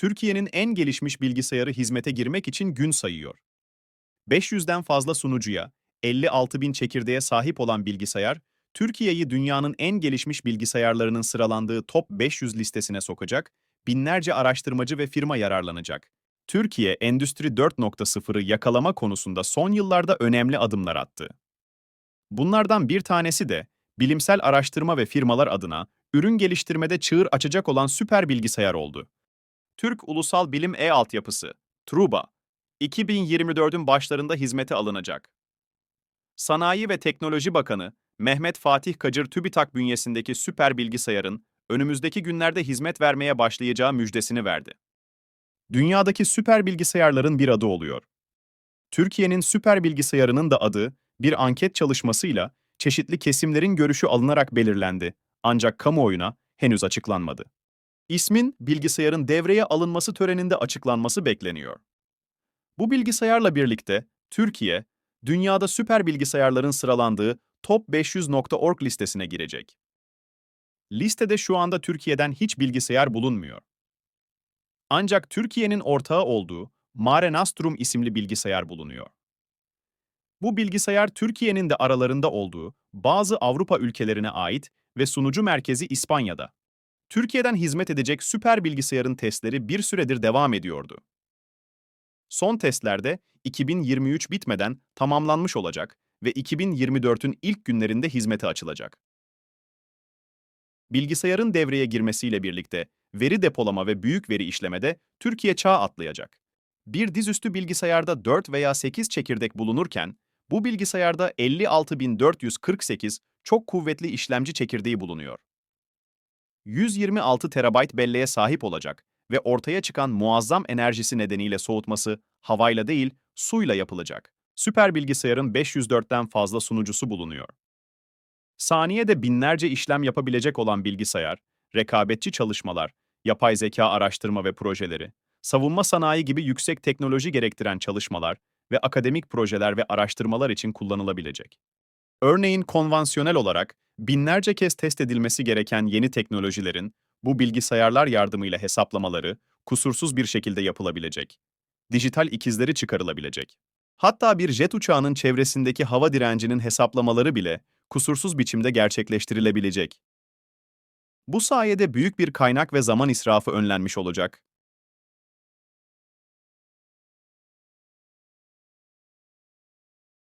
Türkiye'nin en gelişmiş bilgisayarı hizmete girmek için gün sayıyor. 500'den fazla sunucuya, 56 bin çekirdeğe sahip olan bilgisayar, Türkiye'yi dünyanın en gelişmiş bilgisayarlarının sıralandığı Top 500 listesine sokacak, binlerce araştırmacı ve firma yararlanacak. Türkiye, Endüstri 4.0'ı yakalama konusunda son yıllarda önemli adımlar attı. Bunlardan bir tanesi de, bilimsel araştırma ve firmalar adına ürün geliştirmede çığır açacak olan süper bilgisayar oldu. Türk Ulusal Bilim E-Altyapısı, TRUBA, 2024'ün başlarında hizmete alınacak. Sanayi ve Teknoloji Bakanı Mehmet Fatih Kacır TÜBİTAK bünyesindeki süper bilgisayarın önümüzdeki günlerde hizmet vermeye başlayacağı müjdesini verdi. Dünyadaki süper bilgisayarların bir adı oluyor. Türkiye'nin süper bilgisayarının da adı bir anket çalışmasıyla çeşitli kesimlerin görüşü alınarak belirlendi ancak kamuoyuna henüz açıklanmadı. İsmin bilgisayarın devreye alınması töreninde açıklanması bekleniyor. Bu bilgisayarla birlikte Türkiye, dünyada süper bilgisayarların sıralandığı Top500.org listesine girecek. Listede şu anda Türkiye'den hiç bilgisayar bulunmuyor. Ancak Türkiye'nin ortağı olduğu Mare Nostrum isimli bilgisayar bulunuyor. Bu bilgisayar Türkiye'nin de aralarında olduğu bazı Avrupa ülkelerine ait ve sunucu merkezi İspanya'da. Türkiye'den hizmet edecek süper bilgisayarın testleri bir süredir devam ediyordu. Son testlerde 2023 bitmeden tamamlanmış olacak ve 2024'ün ilk günlerinde hizmete açılacak. Bilgisayarın devreye girmesiyle birlikte veri depolama ve büyük veri işlemede Türkiye çağ atlayacak. Bir dizüstü bilgisayarda 4 veya 8 çekirdek bulunurken, bu bilgisayarda 56448 çok kuvvetli işlemci çekirdeği bulunuyor. 126 terabayt belleğe sahip olacak ve ortaya çıkan muazzam enerjisi nedeniyle soğutması havayla değil, suyla yapılacak. Süper bilgisayarın 504'ten fazla sunucusu bulunuyor. Saniyede binlerce işlem yapabilecek olan bilgisayar, rekabetçi çalışmalar, yapay zeka araştırma ve projeleri, savunma sanayi gibi yüksek teknoloji gerektiren çalışmalar ve akademik projeler ve araştırmalar için kullanılabilecek. Örneğin konvansiyonel olarak binlerce kez test edilmesi gereken yeni teknolojilerin bu bilgisayarlar yardımıyla hesaplamaları kusursuz bir şekilde yapılabilecek. Dijital ikizleri çıkarılabilecek. Hatta bir jet uçağının çevresindeki hava direncinin hesaplamaları bile kusursuz biçimde gerçekleştirilebilecek. Bu sayede büyük bir kaynak ve zaman israfı önlenmiş olacak.